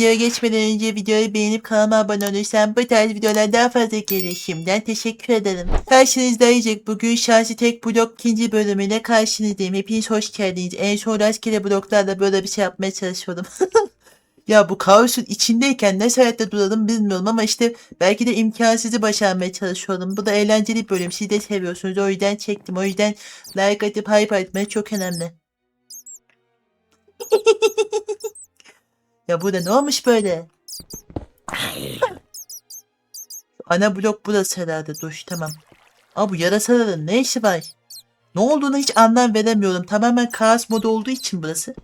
videoya geçmeden önce videoyu beğenip kanalıma abone olursan bu tarz videolar daha fazla gelir. Şimdiden teşekkür ederim. Karşınızda Ayıcık. Bugün şahsi tek blok ikinci bölümüyle karşınızdayım. Hepiniz hoş geldiniz. En son rastgele bloklarla böyle bir şey yapmaya çalışıyordum. ya bu kaosun içindeyken nasıl hayatta duralım bilmiyorum ama işte belki de imkansızı başarmaya çalışıyorum. Bu da eğlenceli bir bölüm. Siz de seviyorsunuz. O yüzden çektim. O yüzden like atıp hype etmeniz çok önemli. Ya burada ne olmuş böyle? Ana blok burası herhalde. Dur tamam. Aa bu yarasaların ne işi var? Ne olduğunu hiç anlam veremiyorum. Tamamen kaos modu olduğu için burası.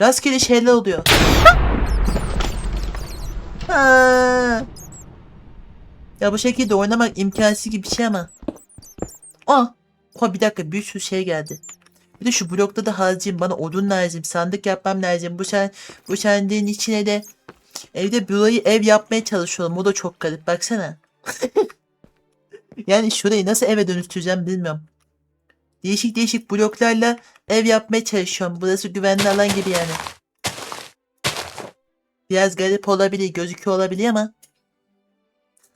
Rastgele şeyler oluyor. Ya bu şekilde oynamak imkansız gibi bir şey ama. Aa. Oha bir dakika bir sürü şey geldi. Bir de şu blokta da harcayayım. Bana odun lazım. Sandık yapmam lazım. Bu sen bu sandığın içine de evde burayı ev yapmaya çalışıyorum. O da çok garip. Baksana. yani şurayı nasıl eve dönüştüreceğim bilmiyorum. Değişik değişik bloklarla ev yapmaya çalışıyorum. Burası güvenli alan gibi yani. Biraz garip olabilir, gözüküyor olabilir ama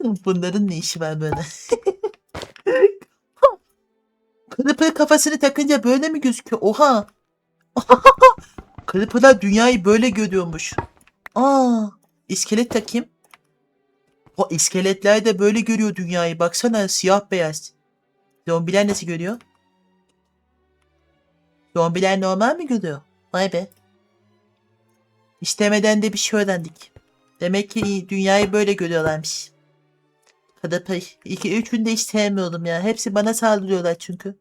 bunların ne işi var böyle? Creeper kafasını takınca böyle mi gözüküyor? Oha! Creeper'lar dünyayı böyle görüyormuş. Aa, iskelet takayım. O iskeletler de böyle görüyor dünyayı. Baksana siyah beyaz. Zombiler nasıl görüyor? Zombiler normal mi görüyor? Vay be. İstemeden de bir şey öğrendik. Demek ki dünyayı böyle görüyorlarmış. Creeper. İki üçünü de hiç sevmiyordum ya. Hepsi bana saldırıyorlar çünkü.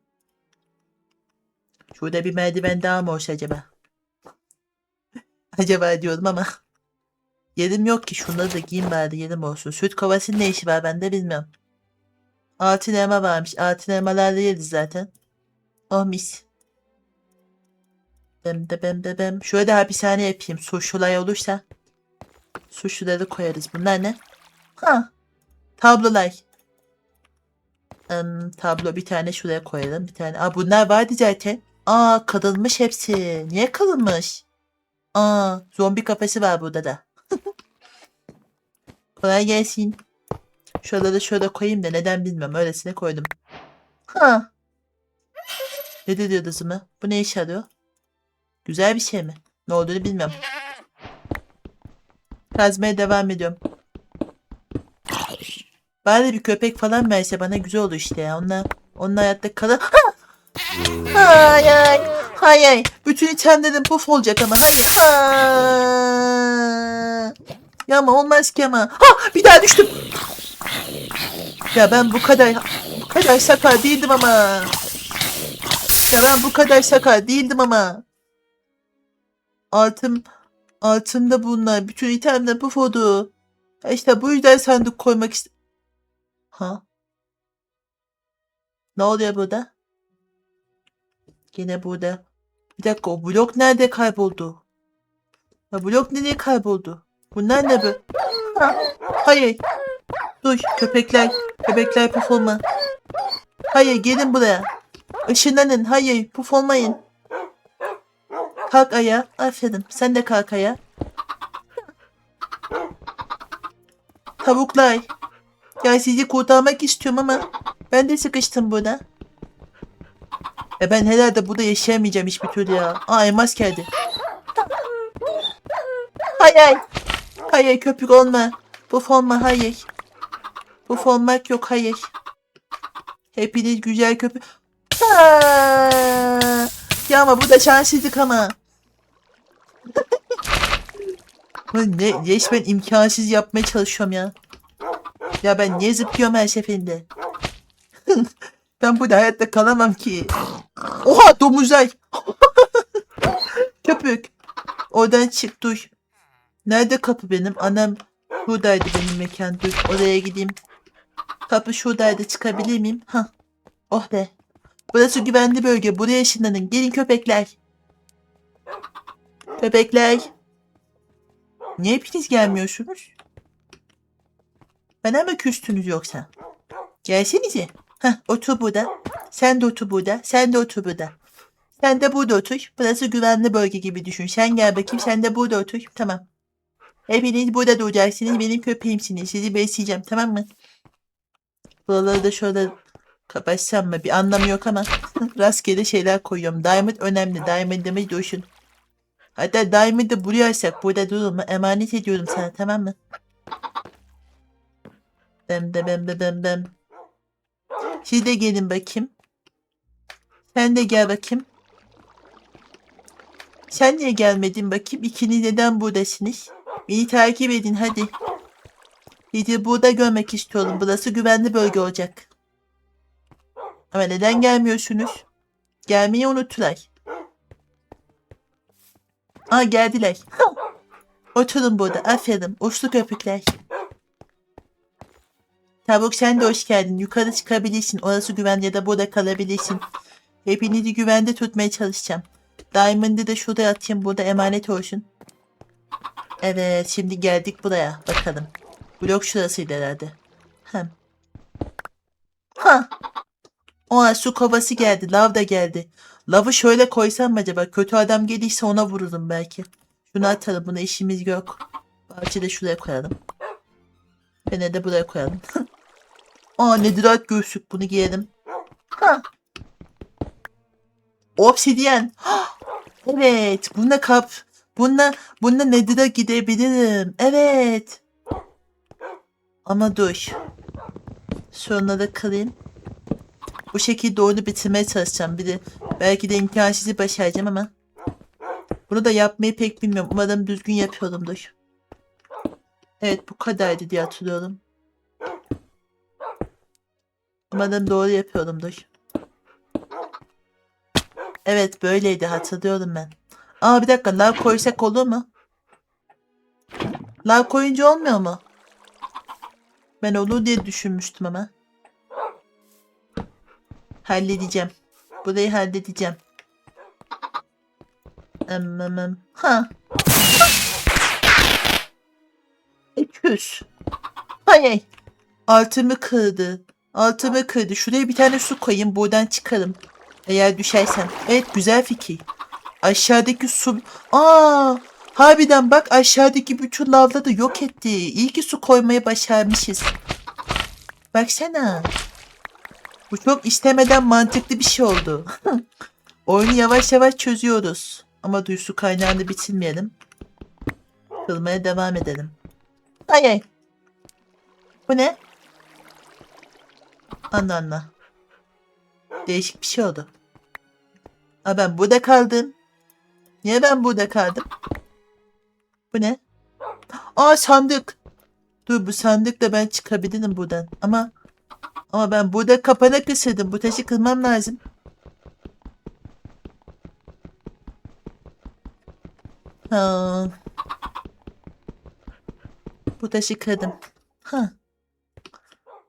Şurada bir merdiven daha mı olsa acaba? acaba diyorum ama. Yerim yok ki. Şunları da giyeyim bari yerim olsun. Süt kovasının ne işi var ben de bilmiyorum. Altın elma varmış. Altın elmalarla yeriz zaten. Oh mis. Bem de bem de bem. Şöyle hapishane yapayım. Suçlular olursa. Suçluları koyarız. Bunlar ne? Ha. Tablolar. Em, tablo bir tane şuraya koyalım. Bir tane. Aa bunlar vardı zaten. Aa kırılmış hepsi. Niye kırılmış? Aa zombi kafesi var burada da. Kolay gelsin. Şuraları şöyle koyayım da neden bilmiyorum. Öylesine koydum. Ha. Ne dedi kızımı? Bu ne işe yarıyor? Güzel bir şey mi? Ne olduğunu bilmiyorum. Kazmaya devam ediyorum. Bari bir köpek falan verse bana güzel olur işte ya. Onunla, onunla hayatta kalır. Hayır. Hayır. Bütün itemlerim puf olacak ama hayır. Ha. Ya ama olmaz ki ama. Ha bir daha düştüm. Ya ben bu kadar bu kadar sakar değildim ama. Ya ben bu kadar sakar değildim ama. Altım altımda bunlar. Bütün itemler puf oldu. Ya İşte bu yüzden sandık koymak ist... Ha? Ne oluyor burada? Yine burada. Bir dakika o blok nerede kayboldu? Ya blok nereye kayboldu? Bunlar ne bu? Ha, hayır. Dur köpekler. Köpekler puf olma. Hayır gelin buraya. Işınlanın. Hayır puf olmayın. Kalk ayağa. Aferin. Sen de kalk ayağa. Tavuklar. Ya sizi kurtarmak istiyorum ama ben de sıkıştım burada. E ben herhalde burada yaşayamayacağım hiçbir türlü ya. Aa elmas geldi. Hayır. Hayır köpük olma. Buf olma hayır. Buf olmak yok hayır. Hepiniz güzel köpük. Ya ama bu da şanssızlık ama. Ne resmen imkansız yapmaya çalışıyorum ya. Ya ben niye zıplıyorum her seferinde? ben burada hayatta kalamam ki. Oha domuzay. Köpük. Oradan çık dur. Nerede kapı benim? Anam buradaydı benim mekan. Dur oraya gideyim. Kapı şuradaydı çıkabilir miyim? Hah. Oh be. Burası güvenli bölge. Buraya ışınlanın. Gelin köpekler. Köpekler. Niye hepiniz gelmiyorsunuz? Bana mı küstünüz yoksa? Gelsenize. Heh, otur burada. Sen de otur burada. Sen de otur burada. Sen de burada otur. Burası güvenli bölge gibi düşün. Sen gel bakayım sen de burada otur. Tamam. Hepiniz burada duracaksınız. Benim köpeğimsiniz. Sizi besleyeceğim tamam mı? Buraları da şöyle kapatsam mı? Bir anlamı yok ama rastgele şeyler koyuyorum. Diamond önemli. Diamond'ımız dursun. Hatta Diamond'ı buraya alsak burada durma. Emanet ediyorum sana tamam mı? Bem bem bem bem bem bem. Siz de gelin bakayım. Sen de gel bakayım. Sen niye gelmedin bakayım? İkiniz neden buradasınız? Beni takip edin hadi. Sizi burada görmek istiyorum. Burası güvenli bölge olacak. Ama neden gelmiyorsunuz? Gelmeyi unuttular. Aa geldiler. Oturun burada. Aferin. Uçlu köpükler. Tavuk sen de hoş geldin. Yukarı çıkabilirsin. Orası güvenli ya da burada kalabilirsin. Hepinizi güvende tutmaya çalışacağım. Diamond'ı da şuraya atayım. Burada emanet olsun. Evet şimdi geldik buraya. Bakalım. Blok şurasıydı herhalde. Hem. Ha. Oha su kovası geldi. Lav da geldi. Lavı şöyle koysam mı acaba? Kötü adam gelirse ona vururum belki. Şunu atalım. Buna işimiz yok. Bahçe de şuraya koyalım. Fene de buraya koyalım. Aa nedirat göğsük. Bunu giyelim. Ha. Obsidyen. Evet. Bununla kap. Bununla, bununla Nedir'a gidebilirim. Evet. Ama dur. Da kırayım. Bu şekilde onu bitirmeye çalışacağım. Bir de belki de imkansızı başaracağım ama. Bunu da yapmayı pek bilmiyorum. Umarım düzgün yapıyorumdur. Evet bu kadardı diye hatırlıyorum. Umarım doğru yapıyorumdur. Evet böyleydi hatırlıyorum ben. Aa bir dakika lav koysak olur mu? Lav koyunca olmuyor mu? Ben olur diye düşünmüştüm ama. Halledeceğim. Burayı halledeceğim. Emmemem. Ha. Öküz. Hay Altımı kırdı. Altımı kırdı. Şuraya bir tane su koyayım. Buradan çıkarım. Eğer düşersem. Evet güzel fikir. Aşağıdaki su... Aa, harbiden bak aşağıdaki bütün lavları yok etti. İyi ki su koymayı başarmışız. Baksana. Bu çok istemeden mantıklı bir şey oldu. Oyunu yavaş yavaş çözüyoruz. Ama duy su kaynağını bitirmeyelim. Kılmaya devam edelim. Ay ay. Bu ne? Anla anla. Değişik bir şey oldu. Aa, ben burada kaldım. Niye ben burada kaldım? Bu ne? Aa sandık. Dur bu sandıkla ben çıkabilirim buradan. Ama ama ben burada kapana kısırdım. Bu taşı kırmam lazım. Ha. Bu taşı kırdım. Ha.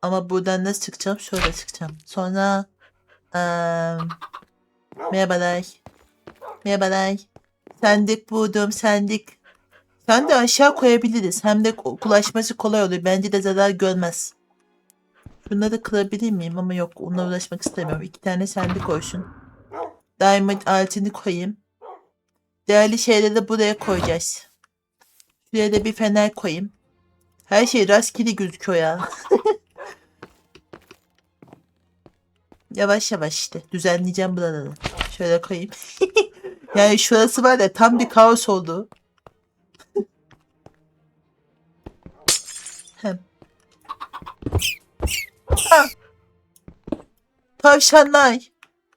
Ama buradan nasıl çıkacağım? Şöyle çıkacağım. Sonra eee merhabalar. Merhabalar. Sandık buldum sandık. Sen de aşağı koyabiliriz. Hem de ulaşması kolay olur. Bence de zarar görmez. Şunları kırabilir miyim? Ama yok. Onunla uğraşmak istemiyorum. İki tane sandık olsun. Diamond altını koyayım. Değerli şeyleri buraya koyacağız. Şuraya da bir fener koyayım. Her şey rastgele gözüküyor ya. yavaş yavaş işte. Düzenleyeceğim buraları. Şöyle koyayım. yani şurası var ya tam bir kaos oldu. Hem. Ah! Tavşanlar.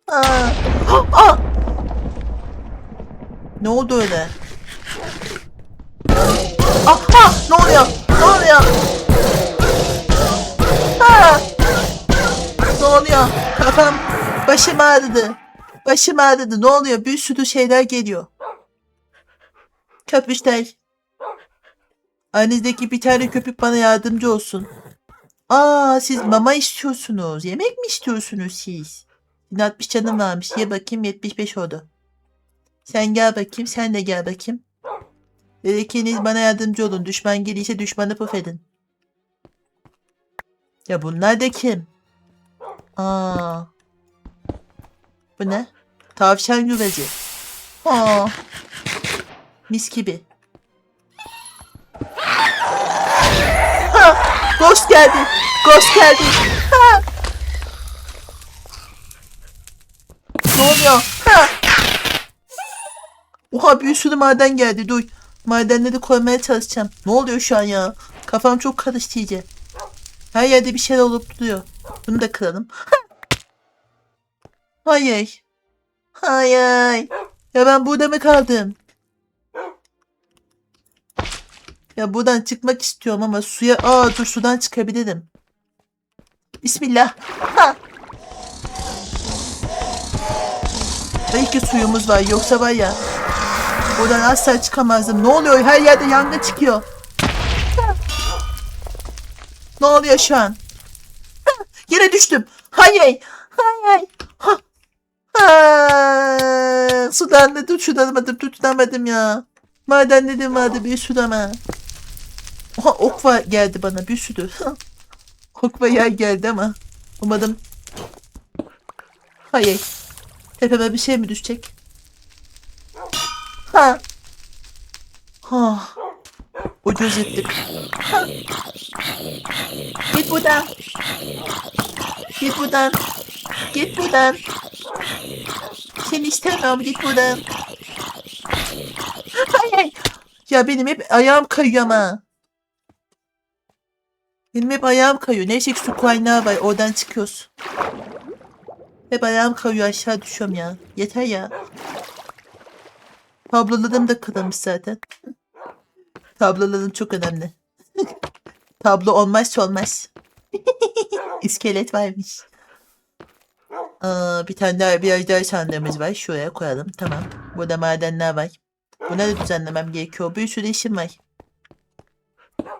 Aa. Aa! Ne oldu öyle? Aha! Ne oluyor? Ne oluyor? Ne oluyor? Kafam, başım ağrıdı. Başım ağrıdı. Ne oluyor? Bir sürü şeyler geliyor. Köpüşler. Aranızdaki bir tane köpük bana yardımcı olsun. Aa siz mama istiyorsunuz. Yemek mi istiyorsunuz siz? 60 canım varmış. Ye bakayım 75 oldu. Sen gel bakayım. Sen de gel bakayım. Ve bana yardımcı olun. Düşman gelirse düşmanı puf edin. Ya bunlar da kim? Aa. Bu ne? Tavşan yuvacı. Aa. Mis gibi. Ghost geldi. Ghost geldi. Ne oluyor? Ha. Oha bir sürü maden geldi. Dur. Madenleri koymaya çalışacağım. Ne oluyor şu an ya? Kafam çok karıştı iyice. Her yerde bir şeyler olup duruyor. Bunu da kıralım. Hayır. Hayır. Ya ben burada mı kaldım? Ya buradan çıkmak istiyorum ama suya... Aa dur sudan çıkabilirim. Bismillah. Ha. İyi ki suyumuz var. Yoksa var ya. Buradan asla çıkamazdım. Ne oluyor? Her yerde yangın çıkıyor. Ne oluyor şu an? Yere düştüm. Hayır. Hayır. Ha. Ha. Sudan da tutuşturamadım. Tutamadım ya. Maden dedim vardı bir sürü ama. Oha ok var geldi bana bir sürü. ok ve yay geldi ama. Umadım. Hayır. Tepeme bir şey mi düşecek? Ha. Ha. Ucuz ettik. Ha. Git buradan. Git buradan. Git buradan. Seni istemiyorum git buradan. Ya benim hep ayağım kayıyor ama. Benim hep ayağım kayıyor. Neyse ki su kaynağı var. Oradan çıkıyoruz. Hep ayağım kayıyor. Aşağı düşüyorum ya. Yeter ya. Tablolarım da kırılmış zaten. Tablolarım çok önemli. Tablo olmazsa olmaz. İskelet varmış. Aa, bir tane daha bir ejder sandığımız var. Şuraya koyalım. Tamam. Burada madenler var. Bunları düzenlemem gerekiyor. Bir sürü işim var.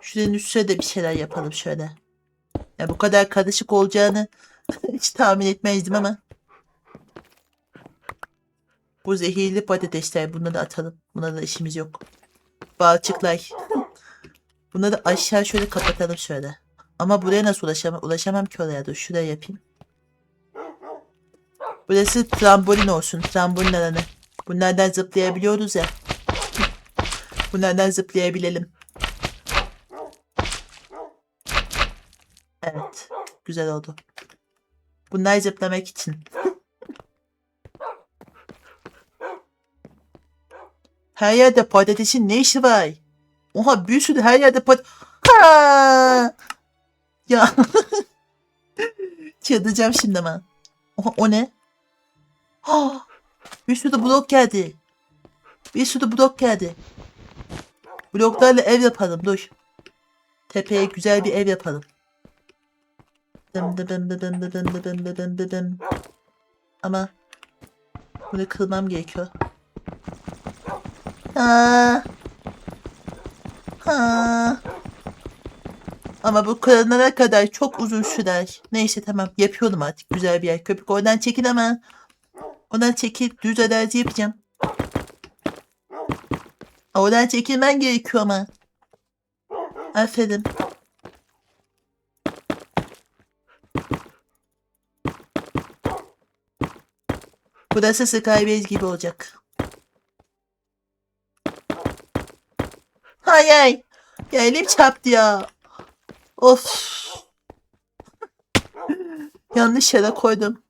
Şuranın üstüne de bir şeyler yapalım şöyle. Ya bu kadar karışık olacağını hiç tahmin etmezdim ama. Bu zehirli patatesler. Bunları da atalım. Buna da işimiz yok. Balçıklar. Bunları aşağı şöyle kapatalım şöyle. Ama buraya nasıl ulaşamam? Ulaşamam ki oraya. Dur şuraya yapayım. Burası trambolin olsun. Trambolin alanı. Bunlardan zıplayabiliyoruz ya. Bunlardan zıplayabilelim. Evet. Güzel oldu. Bunlar zıplamak için. Her yerde patatesin ne işi var? Oha bir sürü her yerde pat... Ha! Ya. Çıldıracağım şimdi ama. Oha o ne? Ha! Bir sürü blok geldi. Bir sürü blok geldi. Bloklarla ev yapalım dur. Tepeye güzel bir ev yapalım. Dım dım dım dım dım dım dım dım. Ama bunu kırmam gerekiyor. Ha. Ha. Ama bu kırılana kadar çok uzun sürer. Neyse tamam yapıyorum artık güzel bir yer. Köpük oradan çekil ama. Oradan çekil düz arazi yapacağım. Oradan çekilmen gerekiyor ama. Aferin. Burası Skybase gibi olacak. Hay. Ya elim çarptı ya. Of. Yanlış yere koydum.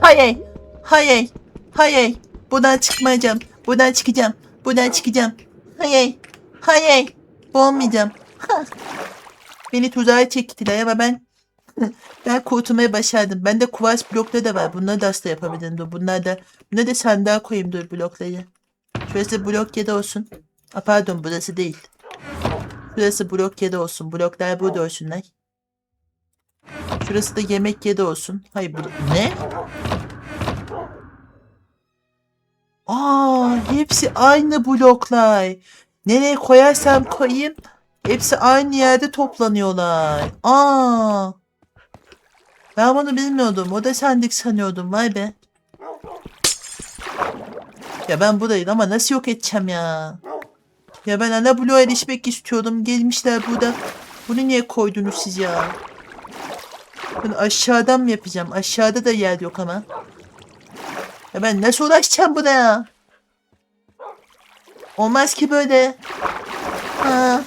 Hayır. Hayır. Hayır. Buradan çıkmayacağım. Buradan çıkacağım. Buradan çıkacağım. Hayır. Hayır. Olmayacağım. Ha. Beni tuzağa çektiler ama ben ben kurtulmayı başardım. Bende kuvars blokları da var. Bunları da aslında yapabilirim. Dur. Bunlar da bunları da sandığa koyayım dur blokları. Şurası blok 7 olsun. A, pardon burası değil. Şurası blok 7 olsun. Bloklar burada olsunlar. Şurası da yemek 7 olsun. Hayır bu ne? Aa, hepsi aynı bloklar. Nereye koyarsam koyayım hepsi aynı yerde toplanıyorlar. Aa. Ben bunu bilmiyordum. O da sendik sanıyordum. Vay be. Ya ben buradayım ama nasıl yok edeceğim ya? Ya ben ana bloğa erişmek istiyordum. Gelmişler burada. Bunu niye koydunuz siz ya? Bunu aşağıdan mı yapacağım? Aşağıda da yer yok ama. Ya ben nasıl ulaşacağım buna ya? Olmaz ki böyle. Ha.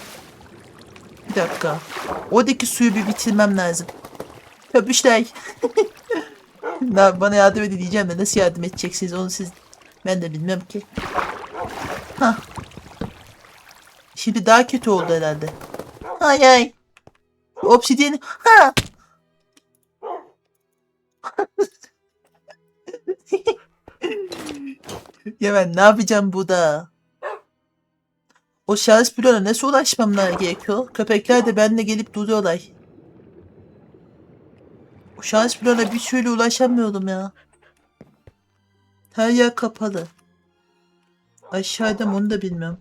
Bir dakika. Oradaki suyu bir bitirmem lazım. Köpüşler. Na- Bana yardım edin diyeceğim de nasıl yardım edeceksiniz onu siz... Ben de bilmem ki. Hah. Şimdi daha kötü oldu herhalde. Ay ay. Obsidian. Ha. ya ben ne yapacağım bu da? O şahıs bloğuna nasıl ulaşmam gerekiyor? Köpekler de benimle gelip duruyorlar. Şahıs bloğuna bir türlü ulaşamıyorum ya. Her yer kapalı. Aşağıda onu da bilmiyorum.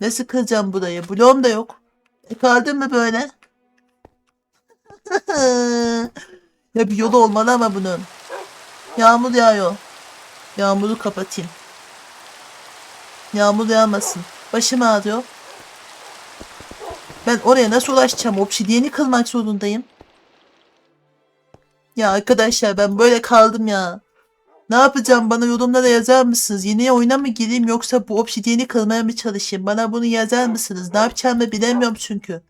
Nasıl kıracağım burayı? Bloğum da yok. E kaldın mı böyle? ya bir yolu olmalı ama bunun. Yağmur yağıyor. Yağmuru kapatayım. Yağmur yağmasın. Başım ağrıyor. Ben oraya nasıl ulaşacağım? Obsidiyeni kılmak zorundayım. Ya arkadaşlar ben böyle kaldım ya. Ne yapacağım bana yorumlara yazar mısınız? Yeni oyuna mı gireyim yoksa bu obsidiyeni kırmaya mı çalışayım? Bana bunu yazar mısınız? Ne yapacağımı bilemiyorum çünkü.